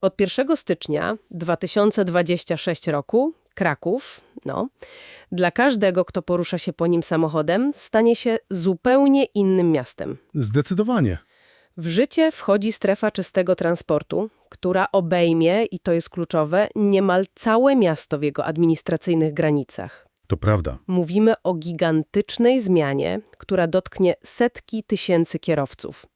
Od 1 stycznia 2026 roku Kraków, no, dla każdego, kto porusza się po nim samochodem, stanie się zupełnie innym miastem. Zdecydowanie. W życie wchodzi strefa czystego transportu, która obejmie, i to jest kluczowe, niemal całe miasto w jego administracyjnych granicach. To prawda. Mówimy o gigantycznej zmianie, która dotknie setki tysięcy kierowców.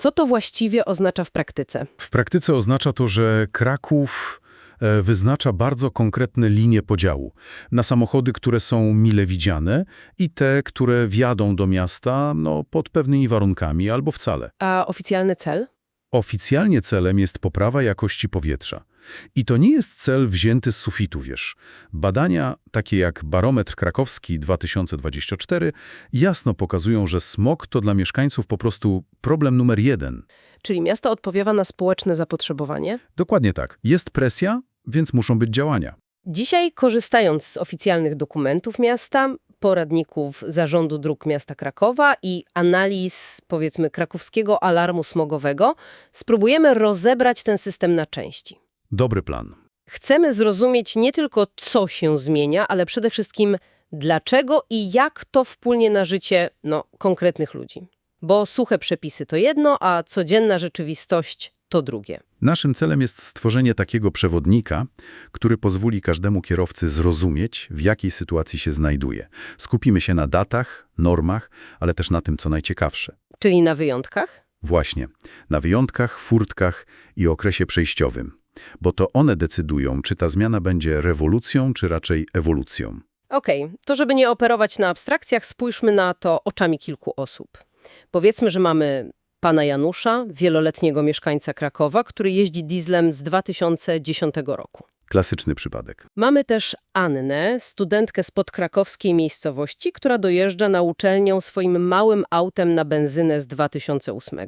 Co to właściwie oznacza w praktyce? W praktyce oznacza to, że Kraków e, wyznacza bardzo konkretne linie podziału na samochody, które są mile widziane i te, które wjadą do miasta no, pod pewnymi warunkami albo wcale. A oficjalny cel? Oficjalnie celem jest poprawa jakości powietrza. I to nie jest cel wzięty z sufitu, wiesz. Badania, takie jak Barometr Krakowski 2024, jasno pokazują, że smog to dla mieszkańców po prostu problem numer jeden. Czyli miasto odpowiada na społeczne zapotrzebowanie? Dokładnie tak. Jest presja, więc muszą być działania. Dzisiaj, korzystając z oficjalnych dokumentów miasta, poradników Zarządu Dróg Miasta Krakowa i analiz, powiedzmy, krakowskiego alarmu smogowego, spróbujemy rozebrać ten system na części. Dobry plan. Chcemy zrozumieć nie tylko, co się zmienia, ale przede wszystkim dlaczego i jak to wpłynie na życie no, konkretnych ludzi. Bo suche przepisy to jedno, a codzienna rzeczywistość to drugie. Naszym celem jest stworzenie takiego przewodnika, który pozwoli każdemu kierowcy zrozumieć, w jakiej sytuacji się znajduje. Skupimy się na datach, normach, ale też na tym, co najciekawsze. Czyli na wyjątkach? Właśnie, na wyjątkach, furtkach i okresie przejściowym. Bo to one decydują, czy ta zmiana będzie rewolucją, czy raczej ewolucją. Okej, to żeby nie operować na abstrakcjach, spójrzmy na to oczami kilku osób. Powiedzmy, że mamy pana Janusza, wieloletniego mieszkańca Krakowa, który jeździ dieslem z 2010 roku. Klasyczny przypadek. Mamy też Annę, studentkę z podkrakowskiej miejscowości, która dojeżdża na uczelnię swoim małym autem na benzynę z 2008.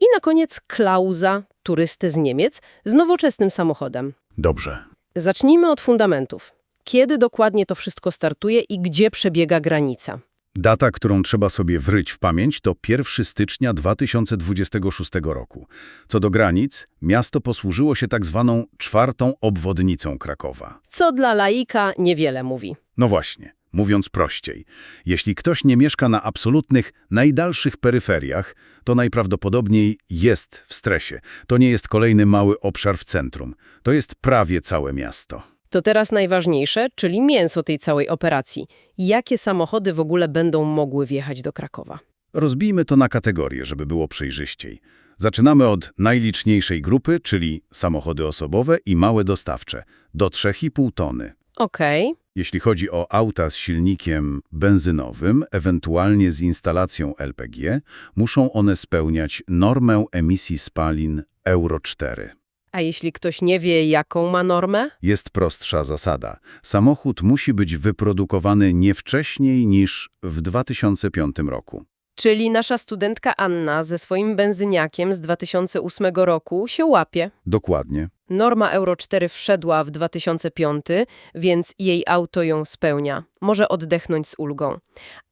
I na koniec Klausa, turystę z Niemiec, z nowoczesnym samochodem. Dobrze. Zacznijmy od fundamentów. Kiedy dokładnie to wszystko startuje i gdzie przebiega granica? Data, którą trzeba sobie wryć w pamięć, to 1 stycznia 2026 roku. Co do granic, miasto posłużyło się tak zwaną czwartą obwodnicą Krakowa. Co dla laika niewiele mówi. No właśnie, mówiąc prościej, jeśli ktoś nie mieszka na absolutnych, najdalszych peryferiach, to najprawdopodobniej jest w stresie. To nie jest kolejny mały obszar w centrum. To jest prawie całe miasto. To teraz najważniejsze, czyli mięso tej całej operacji. Jakie samochody w ogóle będą mogły wjechać do Krakowa? Rozbijmy to na kategorie, żeby było przejrzyściej. Zaczynamy od najliczniejszej grupy, czyli samochody osobowe i małe dostawcze, do 3,5 tony. Okej, Jeśli chodzi o auta z silnikiem benzynowym, ewentualnie z instalacją LPG, muszą one spełniać normę emisji spalin Euro 4. a jeśli ktoś nie wie, jaką ma normę? Jest prostsza zasada. Samochód musi być wyprodukowany nie wcześniej niż w 2005 roku. Czyli nasza studentka Anna ze swoim benzyniakiem z 2008 roku się łapie. Dokładnie. Norma Euro 4 wszedła w 2005, więc jej auto ją spełnia. Może oddechnąć z ulgą.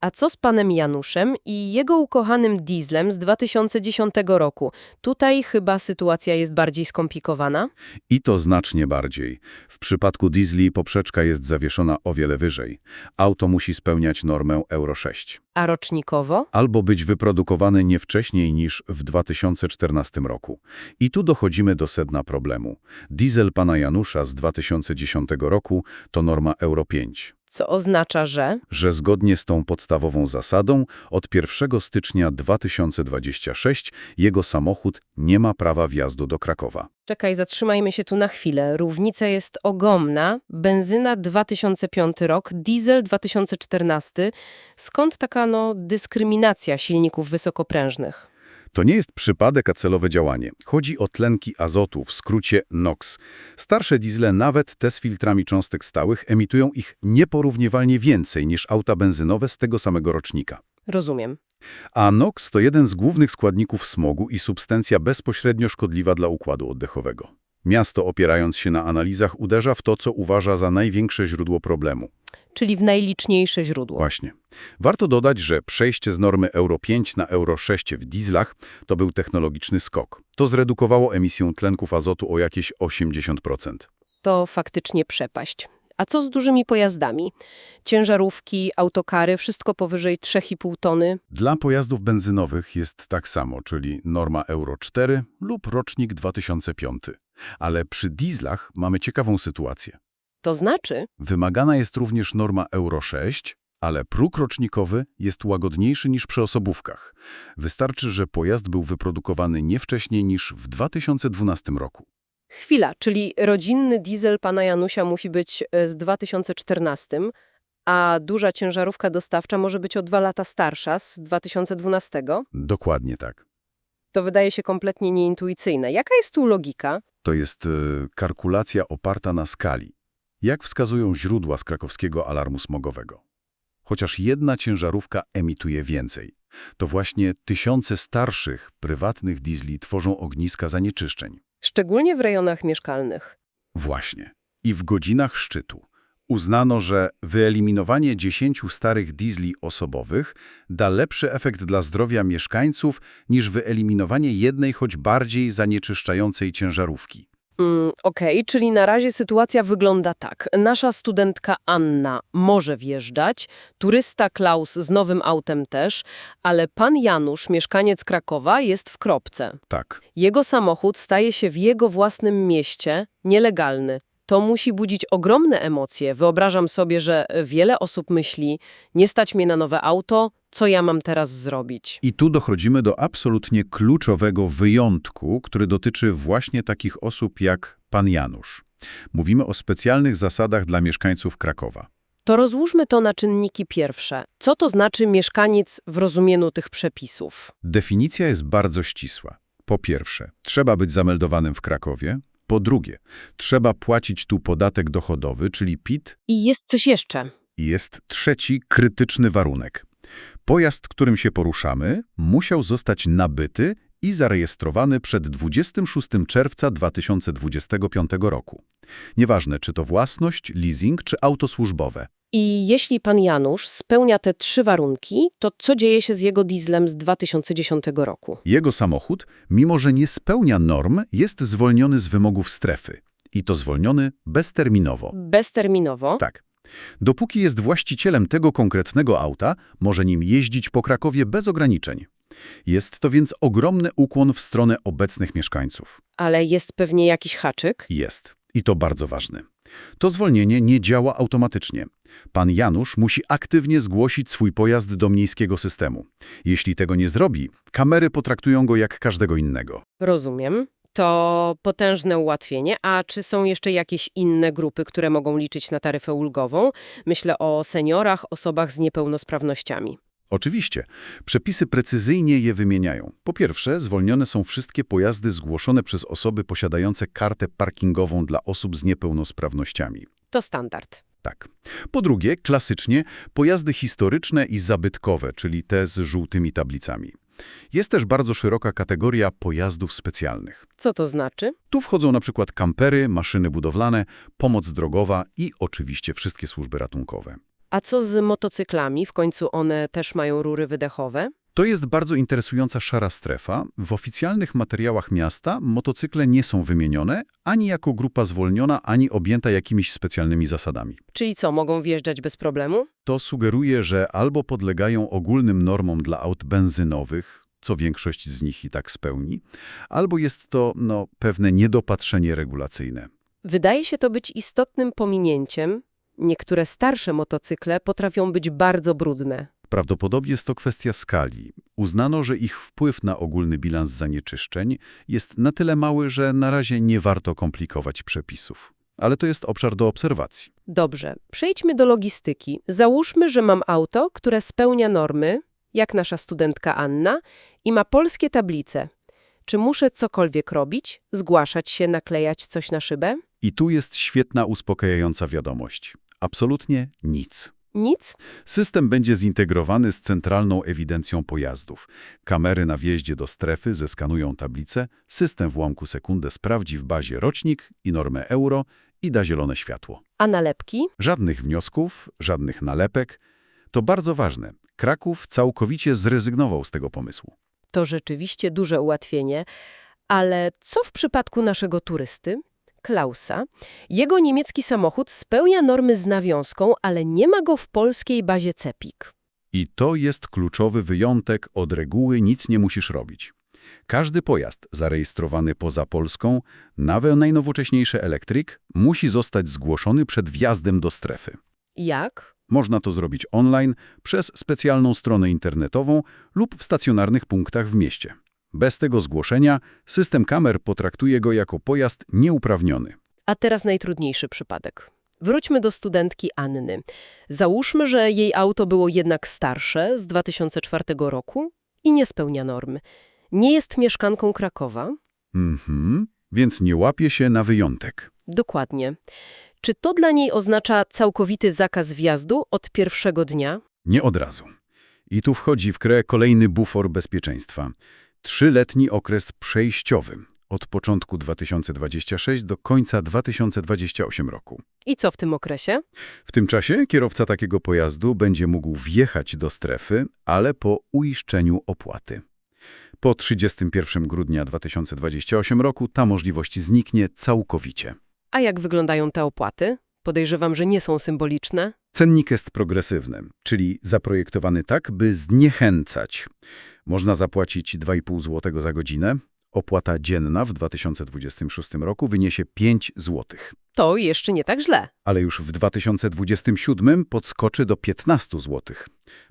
A co z panem Januszem i jego ukochanym dieslem z 2010 roku? Tutaj chyba sytuacja jest bardziej skomplikowana. I to znacznie bardziej. W przypadku diesli poprzeczka jest zawieszona o wiele wyżej. Auto musi spełniać normę Euro 6. A rocznikowo? Albo być wyprodukowane nie wcześniej niż w 2014 roku. I tu dochodzimy do sedna problemu. Diesel pana Janusza z 2010 roku to norma Euro 5. Co oznacza, że... że zgodnie z tą podstawową zasadą od 1 stycznia 2026 jego samochód nie ma prawa wjazdu do Krakowa. Czekaj, zatrzymajmy się tu na chwilę. Różnica jest ogromna. Benzyna 2005 rok, diesel 2014. Skąd taka no, dyskryminacja silników wysokoprężnych? To nie jest przypadek, a celowe działanie. Chodzi o tlenki azotu, w skrócie NOx. Starsze diesle, nawet te z filtrami cząstek stałych, emitują ich nieporównywalnie więcej niż auta benzynowe z tego samego rocznika. Rozumiem. A NOx to jeden z głównych składników smogu i substancja bezpośrednio szkodliwa dla układu oddechowego. Miasto, opierając się na analizach, uderza w to, co uważa za największe źródło problemu. Czyli w najliczniejsze źródło. Właśnie. Warto dodać, że przejście z normy Euro 5 na Euro 6 w dieslach to był technologiczny skok. To zredukowało emisję tlenków azotu o jakieś 80%. To faktycznie przepaść. A co z dużymi pojazdami? Ciężarówki, autokary, wszystko powyżej 3,5 tony? Dla pojazdów benzynowych jest tak samo, czyli norma Euro 4 lub rocznik 2005. Ale przy dieslach mamy ciekawą sytuację. To znaczy, Wymagana jest również norma Euro 6, ale próg rocznikowy jest łagodniejszy niż przy osobówkach. Wystarczy, że pojazd był wyprodukowany nie wcześniej niż w 2012 roku. chwila, czyli rodzinny diesel pana Janusia musi być e, z 2014, a duża ciężarówka dostawcza może być o dwa lata starsza, z 2012? Dokładnie tak. To wydaje się kompletnie nieintuicyjne. Jaka jest tu logika? To jest e, kalkulacja oparta na skali, jak wskazują źródła z krakowskiego alarmu smogowego. Chociaż jedna ciężarówka emituje więcej, to właśnie tysiące starszych, prywatnych diesli tworzą ogniska zanieczyszczeń. Szczególnie w rejonach mieszkalnych. Właśnie. I w godzinach szczytu uznano, że wyeliminowanie 10 starych diesli osobowych da lepszy efekt dla zdrowia mieszkańców niż wyeliminowanie jednej choć bardziej zanieczyszczającej ciężarówki. Mm, Okej, czyli na razie sytuacja wygląda tak. Nasza studentka Anna może wjeżdżać, turysta Klaus z nowym autem też, ale pan Janusz, mieszkaniec Krakowa, jest w kropce. Tak. Jego samochód staje się w jego własnym mieście nielegalny. To musi budzić ogromne emocje. Wyobrażam sobie, że wiele osób myśli, nie stać mnie na nowe auto, co ja mam teraz zrobić? I tu dochodzimy do absolutnie kluczowego wyjątku, który dotyczy właśnie takich osób jak pan Janusz. Mówimy o specjalnych zasadach dla mieszkańców Krakowa. To rozłóżmy to na czynniki pierwsze. Co to znaczy mieszkaniec w rozumieniu tych przepisów? Definicja jest bardzo ścisła. Po pierwsze, trzeba być zameldowanym w Krakowie. Po drugie, trzeba płacić tu podatek dochodowy, czyli PIT. I jest coś jeszcze. I jest trzeci krytyczny warunek. Pojazd, którym się poruszamy, musiał zostać nabyty i zarejestrowany przed 26 czerwca 2025 roku. Nieważne, czy to własność, leasing czy auto służbowe. I jeśli pan Janusz spełnia te trzy warunki, to co dzieje się z jego dieslem z 2010 roku? Jego samochód, mimo że nie spełnia norm, jest zwolniony z wymogów strefy. I to zwolniony bezterminowo. Bezterminowo? Tak. Dopóki jest właścicielem tego konkretnego auta, może nim jeździć po Krakowie bez ograniczeń. Jest to więc ogromny ukłon w stronę obecnych mieszkańców. Ale jest pewnie jakiś haczyk? Jest. I to bardzo ważne. To zwolnienie nie działa automatycznie. Pan Janusz musi aktywnie zgłosić swój pojazd do miejskiego systemu. Jeśli tego nie zrobi, kamery potraktują go jak każdego innego. Rozumiem. To potężne ułatwienie. A czy są jeszcze jakieś inne grupy, które mogą liczyć na taryfę ulgową? Myślę o seniorach, osobach z niepełnosprawnościami. Oczywiście, przepisy precyzyjnie je wymieniają. Po pierwsze, zwolnione są wszystkie pojazdy zgłoszone przez osoby posiadające kartę parkingową dla osób z niepełnosprawnościami. To standard. Tak. Po drugie, klasycznie, pojazdy historyczne i zabytkowe, czyli te z żółtymi tablicami. Jest też bardzo szeroka kategoria pojazdów specjalnych. Co to znaczy? Tu wchodzą na przykład kampery, maszyny budowlane, pomoc drogowa i oczywiście wszystkie służby ratunkowe. A co z motocyklami? W końcu one też mają rury wydechowe? To jest bardzo interesująca szara strefa. W oficjalnych materiałach miasta motocykle nie są wymienione ani jako grupa zwolniona, ani objęta jakimiś specjalnymi zasadami. Czyli co, mogą wjeżdżać bez problemu? To sugeruje, że albo podlegają ogólnym normom dla aut benzynowych, co większość z nich i tak spełni, albo jest to no, pewne niedopatrzenie regulacyjne. Wydaje się to być istotnym pominięciem. Niektóre starsze motocykle potrafią być bardzo brudne. Prawdopodobnie jest to kwestia skali. Uznano, że ich wpływ na ogólny bilans zanieczyszczeń jest na tyle mały, że na razie nie warto komplikować przepisów. Ale to jest obszar do obserwacji. Dobrze, przejdźmy do logistyki. Załóżmy, że mam auto, które spełnia normy, jak nasza studentka Anna, i ma polskie tablice. Czy muszę cokolwiek robić? Zgłaszać się, naklejać coś na szybę? I tu jest świetna, uspokajająca wiadomość. Absolutnie nic. Nic? System będzie zintegrowany z centralną ewidencją pojazdów. Kamery na wjeździe do strefy zeskanują tablicę, system w ułamku sekundę sprawdzi w bazie rocznik i normę euro i da zielone światło. A nalepki? Żadnych wniosków, żadnych nalepek. To bardzo ważne. Kraków całkowicie zrezygnował z tego pomysłu. To rzeczywiście duże ułatwienie, ale co w przypadku naszego turysty? Klausa. Jego niemiecki samochód spełnia normy z nawiązką, ale nie ma go w polskiej bazie CEPIK. I to jest kluczowy wyjątek od reguły nic nie musisz robić. Każdy pojazd zarejestrowany poza Polską, nawet najnowocześniejszy elektryk, musi zostać zgłoszony przed wjazdem do strefy. Jak? Można to zrobić online, przez specjalną stronę internetową lub w stacjonarnych punktach w mieście. Bez tego zgłoszenia system kamer potraktuje go jako pojazd nieuprawniony. A teraz najtrudniejszy przypadek. Wróćmy do studentki Anny. Załóżmy, że jej auto było jednak starsze, z 2004 roku i nie spełnia norm. Nie jest mieszkanką Krakowa? Mhm, więc nie łapie się na wyjątek. Dokładnie. Czy to dla niej oznacza całkowity zakaz wjazdu od pierwszego dnia? Nie od razu. I tu wchodzi w grę kolejny bufor bezpieczeństwa. Trzyletni okres przejściowy od początku 2026 do końca 2028 roku. I co w tym okresie? W tym czasie kierowca takiego pojazdu będzie mógł wjechać do strefy, ale po uiszczeniu opłaty. Po 31 grudnia 2028 roku ta możliwość zniknie całkowicie. A jak wyglądają te opłaty? Podejrzewam, że nie są symboliczne. Cennik jest progresywny, czyli zaprojektowany tak, by zniechęcać. Można zapłacić 2,5 zł za godzinę. Opłata dzienna w 2026 roku wyniesie 5 zł, To jeszcze nie tak źle. ale już w 2027 podskoczy do 15 zł.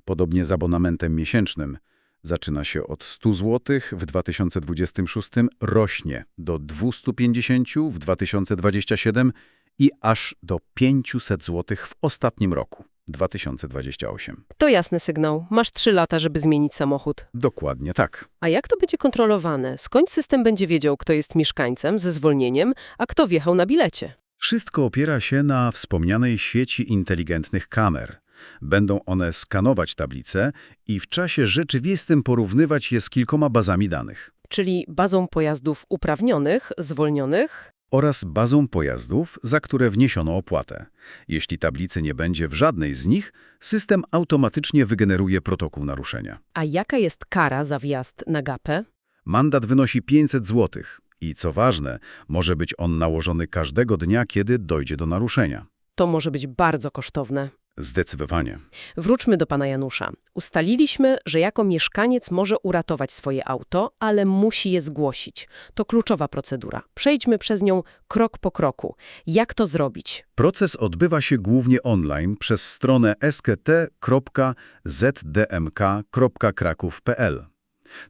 Podobnie z abonamentem miesięcznym. Zaczyna się od 100 zł, w 2026 rośnie do 250 w 2027 i aż do 500 zł w ostatnim roku, 2028. To jasny sygnał. Masz trzy lata, żeby zmienić samochód. Dokładnie tak. A jak to będzie kontrolowane? Skąd system będzie wiedział, kto jest mieszkańcem ze zwolnieniem, a kto wjechał na bilecie? Wszystko opiera się na wspomnianej sieci inteligentnych kamer. Będą one skanować tablice i w czasie rzeczywistym porównywać je z kilkoma bazami danych. Czyli bazą pojazdów uprawnionych, zwolnionych? Oraz bazą pojazdów, za które wniesiono opłatę. Jeśli tablicy nie będzie w żadnej z nich, system automatycznie wygeneruje protokół naruszenia. A jaka jest kara za wjazd na gapę? Mandat wynosi 500 zł i co ważne, może być on nałożony każdego dnia, kiedy dojdzie do naruszenia. To może być bardzo kosztowne. Zdecydowanie. Wróćmy do pana Janusza. Ustaliliśmy, że jako mieszkaniec może uratować swoje auto, ale musi je zgłosić. To kluczowa procedura. Przejdźmy przez nią krok po kroku. Jak to zrobić? Proces odbywa się głównie online przez stronę skt.zdmk.kraków.pl.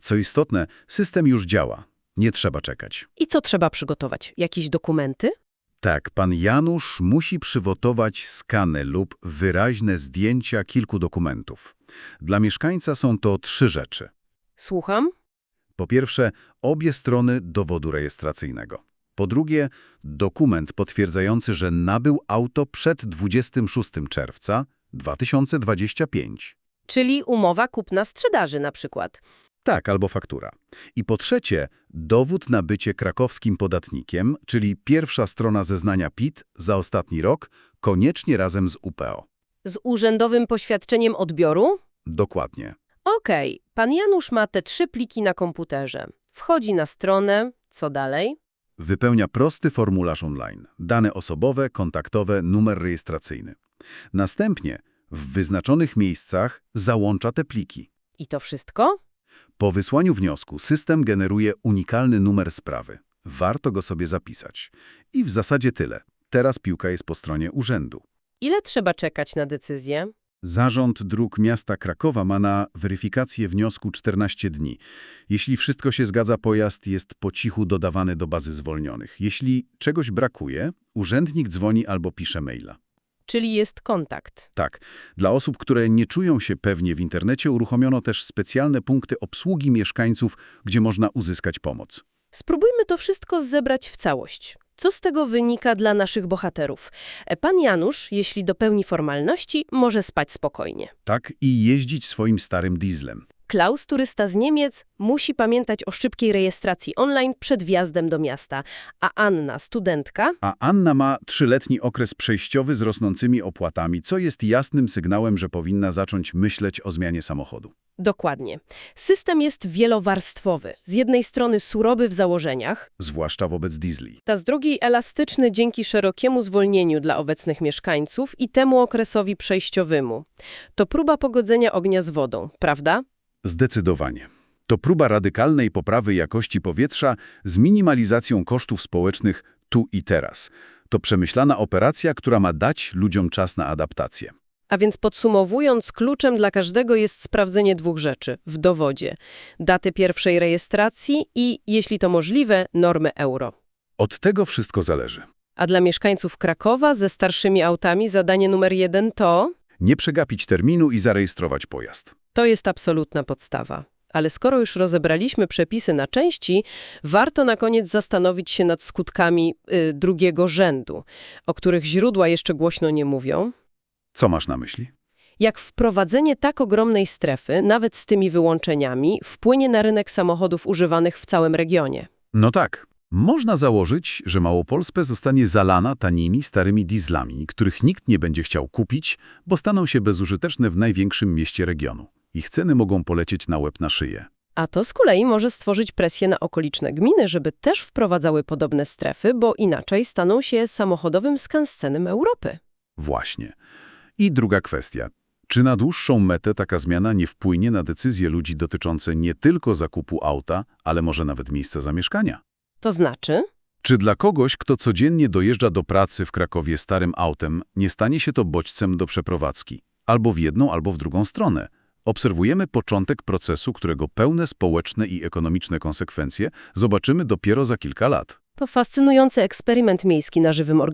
Co istotne, system już działa. Nie trzeba czekać. I co trzeba przygotować? Jakieś dokumenty? Tak, pan Janusz musi przygotować skany lub wyraźne zdjęcia kilku dokumentów. Dla mieszkańca są to trzy rzeczy. Słucham? Po pierwsze, obie strony dowodu rejestracyjnego. Po drugie, dokument potwierdzający, że nabył auto przed 26 czerwca 2025. Czyli umowa kupna-sprzedaży na przykład. Tak, albo faktura. I po trzecie, dowód na bycie krakowskim podatnikiem, czyli pierwsza strona zeznania PIT za ostatni rok, koniecznie razem z UPO. Z urzędowym poświadczeniem odbioru? Dokładnie. Okej, pan Janusz ma te trzy pliki na komputerze. Wchodzi na stronę, co dalej? Wypełnia prosty formularz online. Dane osobowe, kontaktowe, numer rejestracyjny. Następnie w wyznaczonych miejscach załącza te pliki. I to wszystko? Po wysłaniu wniosku system generuje unikalny numer sprawy. Warto go sobie zapisać. I w zasadzie tyle. Teraz piłka jest po stronie urzędu. Ile trzeba czekać na decyzję? Zarząd Dróg Miasta Krakowa ma na weryfikację wniosku 14 dni. Jeśli wszystko się zgadza, pojazd jest po cichu dodawany do bazy zwolnionych. Jeśli czegoś brakuje, urzędnik dzwoni albo pisze maila. Czyli jest kontakt. Tak, dla osób, które nie czują się pewnie w internecie, uruchomiono też specjalne punkty obsługi mieszkańców, gdzie można uzyskać pomoc. Spróbujmy to wszystko zebrać w całość. Co z tego wynika dla naszych bohaterów? E, Pan Janusz, jeśli dopełni formalności, może spać spokojnie. Tak i jeździć swoim starym dieslem. Klaus, turysta z Niemiec, musi pamiętać o szybkiej rejestracji online przed wjazdem do miasta, a Anna, studentka, A Anna ma trzyletni okres przejściowy z rosnącymi opłatami, co jest jasnym sygnałem, że powinna zacząć myśleć o zmianie samochodu. Dokładnie. System jest wielowarstwowy. Z jednej strony surowy w założeniach, Zwłaszcza wobec diesli. a z drugiej elastyczny dzięki szerokiemu zwolnieniu dla obecnych mieszkańców i temu okresowi przejściowemu. To próba pogodzenia ognia z wodą, prawda? Zdecydowanie. To próba radykalnej poprawy jakości powietrza z minimalizacją kosztów społecznych tu i teraz. To przemyślana operacja, która ma dać ludziom czas na adaptację. A więc podsumowując, kluczem dla każdego jest sprawdzenie dwóch rzeczy w dowodzie. Daty pierwszej rejestracji i, jeśli to możliwe, normy euro. Od tego wszystko zależy. A dla mieszkańców Krakowa ze starszymi autami zadanie numer jeden to... Nie przegapić terminu i zarejestrować pojazd. To jest absolutna podstawa. Ale skoro już rozebraliśmy przepisy na części, warto na koniec zastanowić się nad skutkami y, drugiego rzędu, o których źródła jeszcze głośno nie mówią. Co masz na myśli? Jak wprowadzenie tak ogromnej strefy, nawet z tymi wyłączeniami, wpłynie na rynek samochodów używanych w całym regionie. No tak. Można założyć, że Małopolskę zostanie zalana tanimi, starymi dieslami, których nikt nie będzie chciał kupić, bo staną się bezużyteczne w największym mieście regionu. Ich ceny mogą polecieć na łeb na szyję. A to z kolei może stworzyć presję na okoliczne gminy, żeby też wprowadzały podobne strefy, bo inaczej staną się samochodowym skanscenem Europy. Właśnie. I druga kwestia. Czy na dłuższą metę taka zmiana nie wpłynie na decyzje ludzi dotyczące nie tylko zakupu auta, ale może nawet miejsca zamieszkania? To znaczy? Czy dla kogoś, kto codziennie dojeżdża do pracy w Krakowie starym autem, nie stanie się to bodźcem do przeprowadzki? Albo w jedną, albo w drugą stronę. Obserwujemy początek procesu, którego pełne społeczne i ekonomiczne konsekwencje zobaczymy dopiero za kilka lat. To fascynujący eksperyment miejski na żywym organizmie.